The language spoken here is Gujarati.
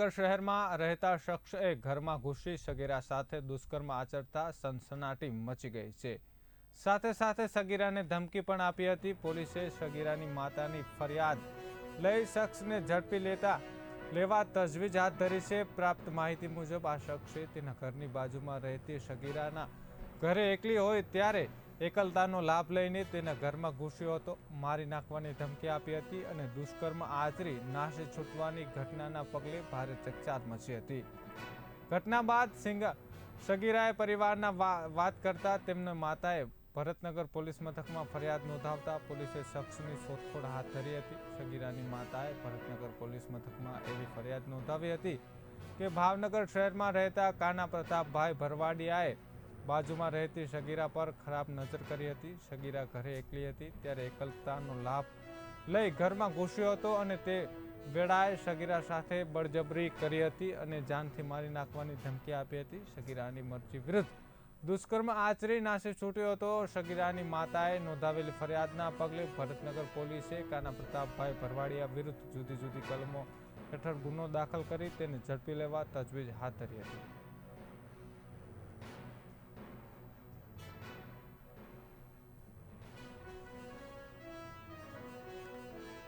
ભાવનગર શહેરમાં રહેતા શખ્સએ ઘરમાં ઘૂસી સગીરા સાથે દુષ્કર્મ આચરતા સનસનાટી મચી ગઈ છે. સાથે સાથે સગીરાને ધમકી પણ આપી હતી. પોલીસે સગીરાની માતાની ફરિયાદ લઈ શખ્સને ઝડપી લેતા લેવા તજવીજ હાથ ધરી છે. પ્રાપ્ત માહિતી મુજબ આ શખ્સે તેના ઘરની બાજુમાં રહેતી સગીરાના ઘરે એકલી હોય ત્યારે એકલતાનો લાભ લઈને તેના ઘરમાં ઘૂસ્યો હતો. મારી નાખવાની ધમકી આપી હતી અને દુષ્કર્મ આચરી નાશે છૂટવાની ઘટનાના પગલે ભારે ચકચાર મચી હતી. ઘટના બાદ સિંગ સગીરાએ પરિવારના વાત કરતા તેમના માતાએ ભરતનગર પોલીસ મથકમાં ફરિયાદ નોંધાવતા પોલીસે શખ્સની શોધખોળ હાથ ધરી હતી. સગીરાની માતાએ ભરતનગર પોલીસ મથકમાં એવી ફરિયાદ નોંધાવી હતી કે ભાવનગર શહેરમાં રહેતા કાના પ્રતાપભાઈ ભરવાડિયાએ બાજુમાં રહેતી સગીરા પર ખરાબ નજર કરી હતી. સગીરા ઘરે એકલી હતી, ત્યારે એકલતાનો લાભ લઈ ઘરમાં ઘૂસ્યો હતો અને તે વેળાએ સગીરા સાથે બળજબરી કરી હતી અને જાનથી મારી નાખવાની ધમકી આપી હતી. સગીરાની મરજી વિરુદ્ધ દુષ્કર્મ આચરી નાસી છૂટ્યો હતો. સગીરાની માતાએ નોંધાવેલી ફરિયાદના પગલે ભરતનગર પોલીસે કાના પ્રતાપભાઈ ભરવાડિયા વિરુદ્ધ જુદી જુદી કલમો હેઠળ ગુનો દાખલ કરી તેને ઝડપી લેવા તજવીજ હાથ ધરી હતી.